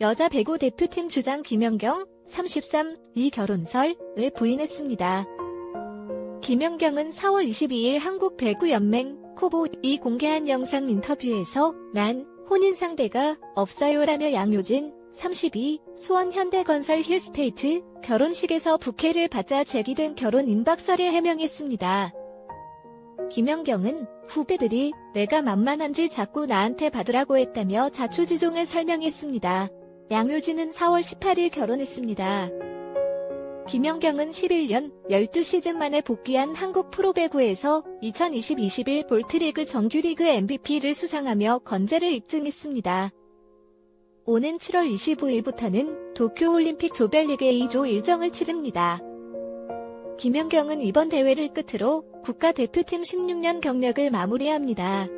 여자 배구 대표팀 주장 김연경 33, 이 결혼설을 부인했습니다. 김연경은 4월 22일 한국 배구연맹 코보이 공개한 영상 인터뷰에서 난 혼인 상대가 없어요라며 양효진 32 수원 현대건설 힐스테이트 결혼식에서 부케를 받자 제기된 결혼 임박설을 해명했습니다. 김연경은 후배들이 내가 만만한지 자꾸 나한테 받으라고 했다며 자초지종을 설명했습니다. 양효진은 4월 18일 결혼했습니다. 김연경은 11년 12시즌 만에 복귀한 한국 프로배구에서 2020-21 볼트리그 정규리그 MVP를 수상하며 건재를 입증했습니다. 오는 7월 25일부터는 도쿄올림픽 조별리그 A조 일정을 치릅니다. 김연경은 이번 대회를 끝으로 국가대표팀 16년 경력을 마무리합니다.